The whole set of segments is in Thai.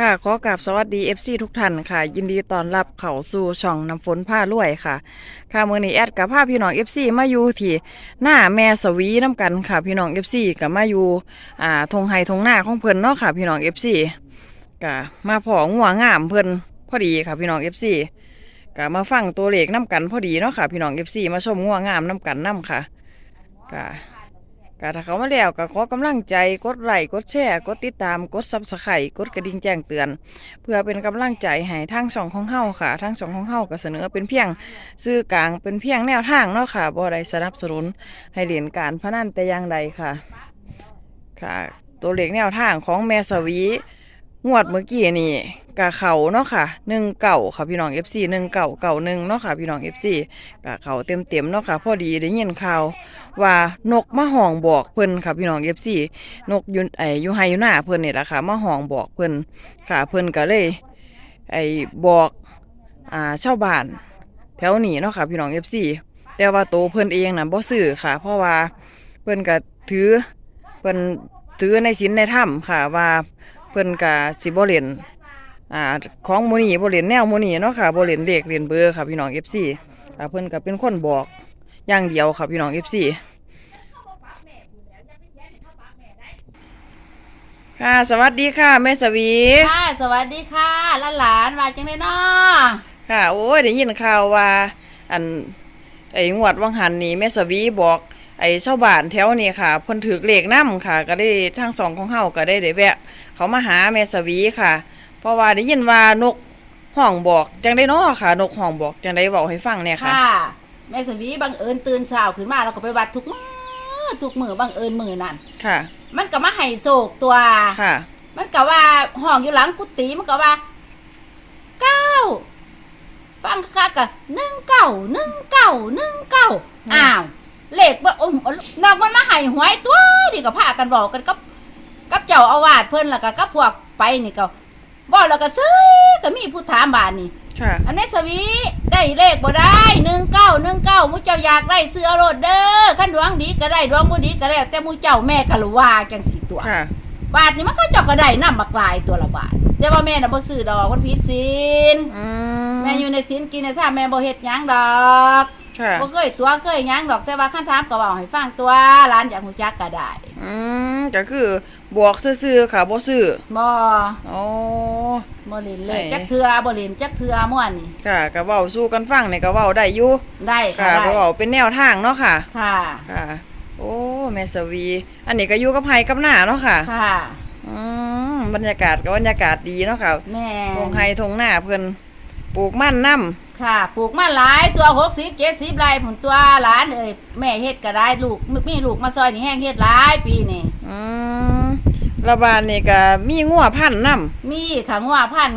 ค่ะ ขอกราบสวัสดี FC ทุกท่านค่ะ ยินดีต้อนรับเข้าสู่ช่องน้ำฝนผ้ารวยค่ะ ค่ะมื้อนี้แอดกับพาพี่น้อง FC มาอยู่ที่หน้าแม่สวีน้ำกันค่ะ พี่น้อง FC กับมาอยู่อ่าทงไฮทงหน้าของเพิ่นเนาะค่ะ พี่น้อง FC ก็มาพองัวงามเพิ่น พอดีค่ะพี่น้อง FC ก็มาฟังตัวเลขน้ำกันพอดีเนาะค่ะ พี่น้อง FC มาชมงัวงามน้ำกันน้ำค่ะก็ก็ถ้าเขามาแล้วก็ขอกำลังใจกดไลค์กดแชร์กดติดตามกดซับสไครต์กดกระดิ่งแจ้งเตือน เพื่อเป็นกำลังใจให้ทางช่องของเฮาค่ะทางช่องของเฮาก็เสนอเป็นเพียงสื่อกลางเป็นเพียงแนวทางเนาะค่ะบ่ได้สนับสนุนให้เล่นการพนันแต่อย่างใดค่ะ ค่ะ ตัวเลขแนวทางของแม่สวี งวดเมื่อกี้นี่กะเขาเนาะค่ะหนึ่งเก่าค่ะพี่น้อง FC หนึ่งเก่าเก่าหนึ่งเนาะค่ะพี่น้อง FC กะเขาเต็มเต็มเนาะค่ะพอดีได้ยินข่าวว่านกมาห้องบอกเพิ่นค่ะพี่น้องเอฟซีนกยุนไอยูไฮยูหน้าเพิ่นนี่แหละค่ะมาห้องบอกเพิ่นค่ะเพิ่นก็เลย ไอบอกอ่าชาวบ้าน แถวนี้เนาะค่ะพี่น้องเอฟซีแต่ว่าโตวเพิ่นเองน่ะบ่ซื้อค่ะ เพราะว่าเพิ่นก็ถือเพิ่นถือในศีลในธรรมค่ะว่า พิ่นก็สิบ่เล่นอ่าของหมูนี่บ่เล่นแนวหมูนี่เนาะค่ะบ่เล่นเลขเล่นเบอร์ค่ะพี่น้อง FC ค่ะเพิ่นก็เป็นคนบอกอย่างเดียวค่ะพี่น้อง FC ค่ะ สวัสดีค่ะแม่สวี ค่ะ สวัสดีค่ะหลานๆมาจังเลยเนาะค่ะ โอ้ยได้ยินข่าวว่า อันไอ้งวดวังหันนี่แม่สวีบอก ไอ้ชาวบ้านแถวนี้ค่ะเพิ่นถือเลขน้ำค่ะ ก็ได้ทั้งสองของเฮาก็ได้ได้แวะ เขามาหาแม่สวีค่ะ เพราะว่าได้ยินว่านกห้องบอกจังได้เนาะค่ะ นกห้องบอกจังได้บอกให้ฟังเนี่ยค่ะ ค่ะแม่สวีบังเอิญตื่นเช้าขึ้นมาเราก็ไปวัดทุกมือทุกมือบังเอิญมือนั่นค่ะมันก็มาให้โศกตัว ค่ะ มันก็ว่าห้องอยู่หลังกุฏิมันก็ว่าเก้าฟังคักๆกะหนึ่งเก้าหนึ่งเก้าหนึ่งเก้าอืมอ้าว เลขว่าอมนอกมันมาให้หวยตัวนี่ก็พากันบอกกันกับกับเจ้าอาวาสเพิ่นแล้วก็กับพวกไปนี่ก็บอกแล้วก็ซื้อก็มีผู้ถามบานนี่ค่ะอันนี้สวีได้เลขบ่ได้หนึ่งเก้าหนึ่งเก้ามูเจ้าอยากได้เสื้อโลดเด้อขันดวงดีก็ได้ดวงบ่ดีก็ได้แต่มูเจ้าแม่ก็รู้ว่าจังสิตัวค่ะบาทนี่มันก็เจ้าก็ได้นำบักลายตัวละบาทแต่ว่าแม่น่ะบ่ซื้อดอกมันผิดศีลอืมแม่อยู่ในศีลกินในท่าแม่บ่เฮ็ดหยังดอก ค่ะ บ่เคยตัวเคยหยังดอกแต่ว่าคันถามก็เว้าให้ฟังตัวหลานอยากฮู้จักก็ได้อืมก็คือบวกซื่อๆค่ะบ่ซื้อบ่อ๋อ บ่เล่นเลยไหน จักเทื่อบ่เล่นจักเทื่อม่วนนี่ค่ะก็เว้าสู้กันฟังนี่ก็เว้าได้อยู่ได้ค่ะค่ะได้ก็เว้าเป็นแนวทางเนาะค่ะ ค่ะ ค่ะ โอ้แม่สวี อันนี้ก็อยู่กับไผกับหน้าเนาะค่ะ ค่ะ อืมบรรยากาศก็บรรยากาศดีเนาะค่ะแม่ทงไฮทงหน้าเพิ่น ปลูกมันน้ค่ะปลูกมาหลายตัวหกสิบเจ็ดสิบไร่ผลตัวหลานเอ้ยแม่เฮ็ดก็ได้ลูกมีลูกมาซอยนี่แห้งเฮ็ดหลายปีนี่ำอืมระบาดนี่ก็มีงัวพันธุ์น้มีค่ะงัวพันธุ์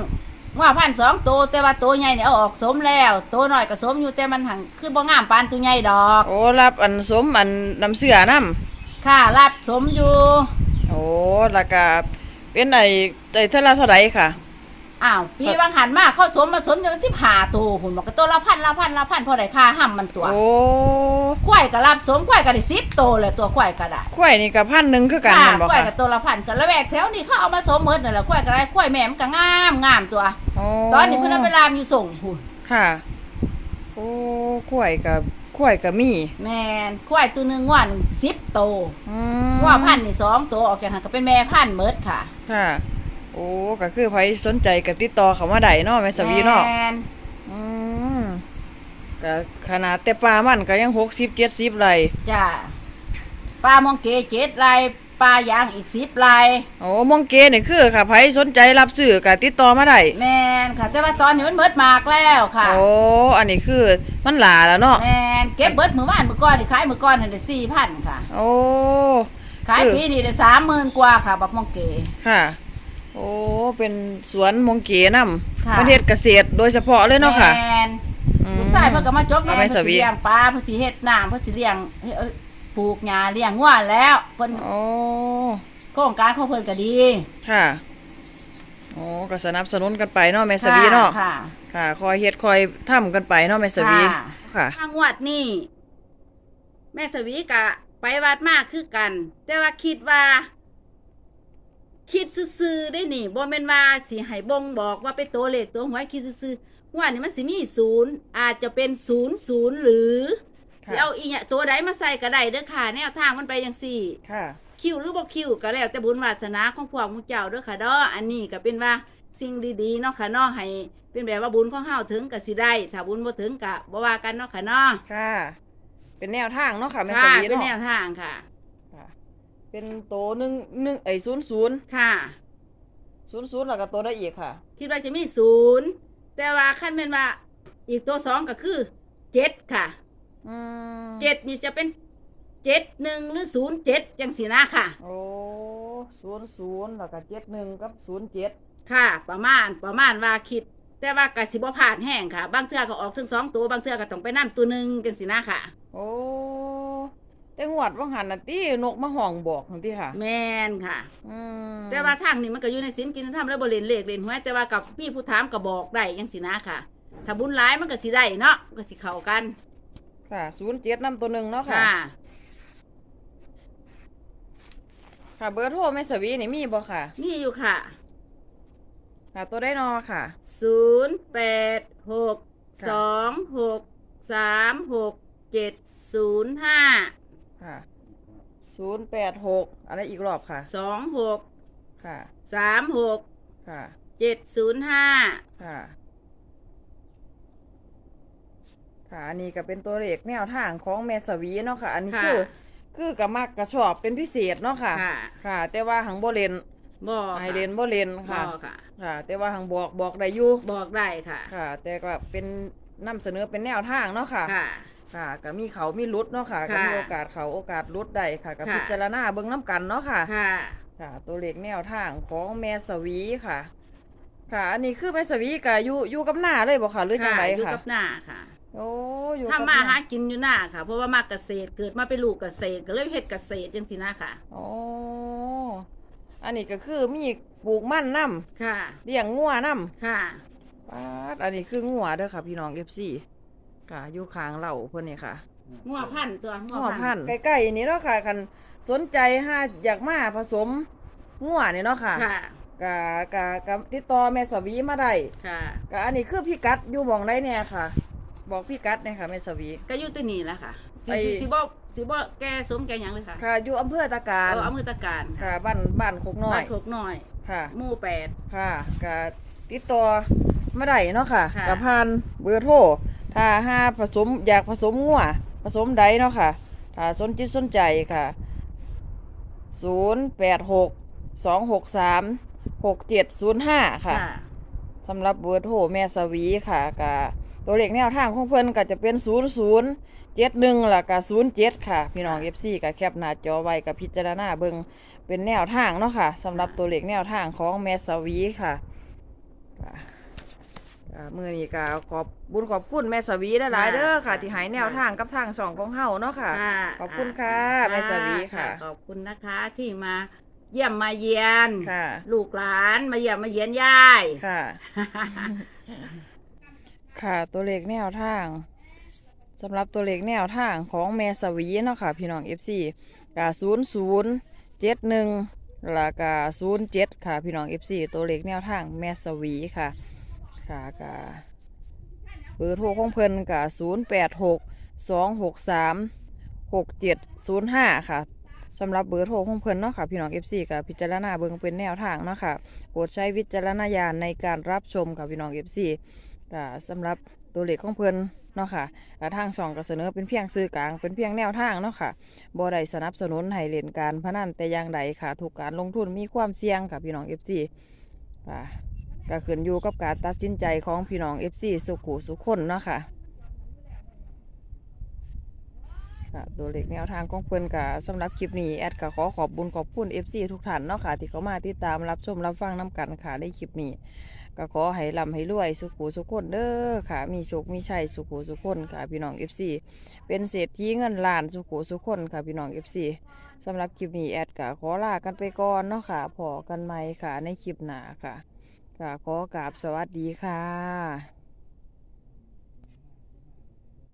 งัวพันธุ์สองตัวแต่ว่าตัวใหญ่เนี่ยเอาออกสมแล้วตัวน้อยก็สมอยู่แต่มันหังคือบ่งามปานตัวใหญ่ดอกำโอ้รับอันสมอันน้ำเสือน้ค่ะรับสมอยู่ำโอ้แล้วก็เป็นไอ้ไอ้เท่าไรเท่าไรค่ะ อ้าวปีบางหันมาเข้าสมมาสมจะสิบห้าตัวผมบอกก็ตัวละพันละพันละพันพอได้ค่าห้ำมันตัวโอ้ควายก็รับสมควายก็ได้สิบตัวเลยตัวควายก็ได้ควายนี่ก็พันหนึ่งคือกันค่ะแม่นบ่ควายค่ะกับตัวละพันกันแล้วแวกแถวนี้เขาเอามาสมเมิดนั่นแหละควายก็ได้ควายแม่มันก็งามงามตัวโอ้ตอนนี้เพิ่นเอาไปลามอยู่ส่งหุ่นค่ะ โอ้ควายกับควายกับมีแม่นควายตัวหนึงว่าหนึ่งสิบโตวอืมว่าพันธุ์นี่สองตัวออกจากหันก็เป็นแม่พันธุ์เมิดค่ะค่ะโอ้ก็คือไผสนใจก็ติดต่อเขามาได้เนาะแม่สวีเนาะแม่นอืมก็ขนาดแต่ปลามันก็ยังหกสิบเจ็ดสิบไรจ้าปลามองเกเจ็ดลายปลายางอีกสิบลายโอ้มองเกนี่คือค่ะไผสนใจรับซื้อก็ติดต่อมาได้แม่นค่ะ แต่ว่าตอนนี้มันเมิดมากแล้วค่ะโอ้อันนี้คือมันหลาแล้วเนาะแม่นเก็บเบิดมือวานมือก้อนนี่ขายมือก้อนนี่ได้สี่พันค่ะ โอ้ ขายคือ ปีนี่ได้สามหมื่นกว่าค่ะบักมองเกค่ะ โอ้ เป็นสวนมงเกนำค่ะ ประเทศเกษตรโดยเฉพาะเลยเนาะค่ะ แม่นอืมลูกชายเพิ่นก็มาจกเอาแม่ไปเพิ่นสวี สิเลี้ยงปลาเพิ่นสิเฮ็ดน้ำเพิ่นสิเลี้ยงเอ้ยเอ้ยปลูกหญ้าเลี้ยงงัวแล้วเพิ่นโอ้ โครงการของเพิ่นก็ดีค่ะโอ้โอ้ก็สนับสนุนกันไปเนาะแม่สวีเนาะ ค่ะ ค่ะ คอยเฮ็ดคอยทำกันไปเนาะแม่สวี ค่ะ ค่ะ ทางวัดนี่แม่สวีกะไปวัดมากคือกัน แต่ว่าคิดว่า คิดซื่อๆได้นี่บ่แม่นว่าสิให้บ่งบอกว่าเป็นตัวเลขตัวหวยคิดซื่อๆว่านี่มันสิมีศูนย์อาจจะเป็นศูนย์ศูนย์หรือค่ะสิเอาอีเนี่ยตัวใดมาใส่ก็ได้เด้อค่ะ แนวทางมันไปจังซี่ค่ะ คิวหรือบ่คิวก็แล้ว แต่บุญวาสนาของพวกมุเจ้าเด้อค่ะเด้ออันนี้ก็เป็นว่าสิ่งดีๆเนาะค่ะเนาะให้ เป็นแบบว่าบุญของเฮาถึงก็สิได้ถ้าบุญบ่ถึงก็บ่ว่ากันเนาะค่ะเนาะค่ะ เป็นแนวทางเนาะค่ะแม่สค่ะวีเป็นแนเนาะวทางค่ะค่ะ เป็นโตหนึ่งหนึ่งไอ้ศูนย์ศูนย์ค่ะ ศูนย์ศูนย์แล้วก็โตได้อีกค่ะ คิดว่าจะมีศูนย์แต่ว่าขั้นเป็นว่า อีกตัวสองก็คือเจ็ดค่ะอืมเจ็ดนี่จะเป็นเจ็ดหนึ่งหรือศูนย์เจ็ดจังสีนะค่ะ โอ้ศูนย์ศูนย์แล้วก็เจ็ดหนึ่งกับศูนย์เจ็ดค่ะ ประมาณประมาณว่าคิด แต่ว่ากสิบ่ผ่านแห้งค่ะ บางเทื่อก็ออกถึงสองตัวบางเทื่อก็ต้องไปนํตัวหนึ่งจังสีนะค่ะ โอ้ แต่งวดว่างหันน่ะตีนกมาห้องบอกนั่นติค่ะแมนค่ะ อืมแต่ว่าทางนี้มันก็อยู่ในสินกินธรรมแล้วบริเวณเลขเล่นหวยแต่ว่ากับพี่ผู้ถามก็บอกได้ยังสินะค่ะ ถ้าบุญร้ายมันก็สิได้เนาะก็สิเข้ากันค่ะศูนย์เจ็ดนำตัวหนึ่งเนาะค่ะ ค่ะ ค่ะ เบอร์โทรแม่สวีนี่มีบ่ค่ะมีอยู่ค่ะ ค่ะ ตัวได้นอค่ะ ศูนย์แปดหกค่ะสองหกสามหกเจ็ดศูนย์ห้า ค่ะศูนย์แปดหกอะไรอีกรอบค่ะ สองหกค่ะ สามหกค่ะ เจ็ดศูนย์ห้าค่ะ ค่ะ อันนี้ก็เป็นตัวเลขแนวทางของแม่สวีเนาะค่ะ อันนี้ค่ะคือ คือกับมักกระชอบเป็นพิเศษเนาะค่ะ ค่ะ ค่ะ แต่ว่าหังบ่เลนบอไอค่ะเลนบ่เลนบค่ะอค่ะ ค่ะ แต่ว่าหังบอกบอกได้อยู่บอกได้ค่ะ ค่ะ แต่ก็เป็นนำเสนอเป็นแนวทางเนาะค่ะ ค่ะ ค่ะก็มีเขามีรุดเนาะค่ะค่ะก็มีโอกาสเขาโอกาสรุดได้ค่ะก็ค่ะพิจารณาเบิ่งน้ำกันเนาะค่ะค่ะค่ะ ตัวเลขแนวทางของแม่สวีค่ะ ค่ะ อันนี้คือแม่สวีก็อยู่อยู่กับหน้าเลยบ่ค่ะหรือจังไดอยู่ค่ะกับหน้าค่ะโอ้อยู่กับถ้ามาหน้หากินอยู่หน้าค่ะ เพราะว่ามาเกษตรเกิดมาเป็นลูกเกษตรก็เลยเฮ็ดเกษตรจังสินะค่ะโอ้อันนี้ก็คือมีปลูกมันน้ค่ะำเลี้ยงงัวน้ค่ะำปาดอันนี้คืองัวเด้อค่ะ พี่น้อง FC ค่ะอยู่ข้างเราเพิ่นนี่ค่ะงัวพันธุ์ตัวงังัววพัพันนธุ์ธุ์ใกล้ๆนี่เนาะค่ะคันสนใจหาอยากมาผสมงัวนี่เนาะค่ะค่ะ กะกะกะติดต่อแม่สวีมาได้ค่ะ กะอันนี้คือพี่กัดอยู่หมองได้เนี่ยค่ะ บอกพี่กัดเนี่ยค่ะแม่สวี ก็อยู่ที่นี่แหละค่ะสิไอ้ สิสิบ่สิบ่แกสมแกหยังเลยค่ะค่ะอยู่อำเภอตะการเอออำเภอตะการค่ะบ้านบ้านโคกน้อบ้ายนโคกน้อยค่ะ หมู่แปด ค่ะกะติดต่อมาได้เนาะค่ะค่ะ กะผ่านเบอร์โทร ถ้าหาผสมอยากผสมงัวผสมใดเนาะค่ะ ถ้าสนจิตสนใจค่ะ 0 8 6 2 6 3 6 7 0 5 ค่ะสำหรับเบอร์โทรแม่สวีค่ะกับตัวเลขแนวทางของเพิ่นก็จะเป็น 0 0 7 1แล้วก็0 7 ค่ะ พี่น้อง FC ก็แคปหน้าจอไว้กับพิจารณาเบิ่งเป็นแนวทางเนาะค่ะสำหรับตัวเลขแนวทางของแม่สวีค่ะค่ะอ่า มือนี้ก็ขอบบุญขอบคุณแม่สวีหลายๆเด้อค่ะ ที่ให้แนวทางกับทางสองของเฮาเนาะค่ะค่ะ ขอบคุณค่ะแม่สวีค่ะ ขอบคุณนะคะที่มาเยี่ยมมาเยียนค่ะลูกหลานมาเยี่ยมมาเยียนยายค่ะ ค่ะตัวเลขแนวทางสำหรับตัวเลขแนวทางของแมสวีเนาะค่ะ พี่น้อง FC กาศูนย์ศูนย์เจ็ดหนึ่งแล้วก็ศูนย์เจ็ดค่ะ พี่น้อง FC ตัวเลขแนวทางแมสวีค่ะ ค่ะกาเบอร์โทรของเพิ่นกาศูนย์แปดหกสองหกสามหกเจ็ดศูนย์ห้าค่ะสำหรับเบอร์โทรของเพิ่นเนาะค่ะ พี่น้อง FC กับพิจารณาเบิ่งเป็นแนวทางเนาะค่ะโปรดใช้วิจารณญาณในการรับชมกับพี่น้องเอฟซีค่ะสำหรับตัวเลขของเพิ่นเนาะค่ะกทางช่องก็เสนอเป็นเพียงสื่อกลางเป็นเพียงแนวทางเนาะค่ะบ่ได้สนับสนุนให้เล่นการพนันแต่อย่างใดค่ะ ถูกการลงทุนมีความเสี่ยงค่ะพี่น้องเอฟซีค่ะ ก็ขึ้นอยู่กับการตัดสินใจของพี่น้องเอฟซีสุขุสุขคนเนาะค่ะค่ะตัวเลขแนวทางของเพิ่นกะสำหรับคลิปนี้แอดก็ขอขอบบุญขอบคุณ FC ทุกท่านเนาะค่ะ ที่เขามาติดตามรับชมรับฟังน้กันค่ะในคลิปนี้ก็ขอให้ร่ำให้รวยสุขุสุขคนเด้อค่ะมีโชคมีชัยสุขุสุขคนค่ะพี่น้อง FC เป็นเศรษฐีเงินล้านสุขุสุขคนค่ะพี่น้อง FC สำหรับคลิปนี้แอดก็ขอลากันไปก่อนเนาะค่ะพอกันใหม่ค่ะในคลิปหน้าค่ะ ค่ะขอกราบสวัสดีค่ะ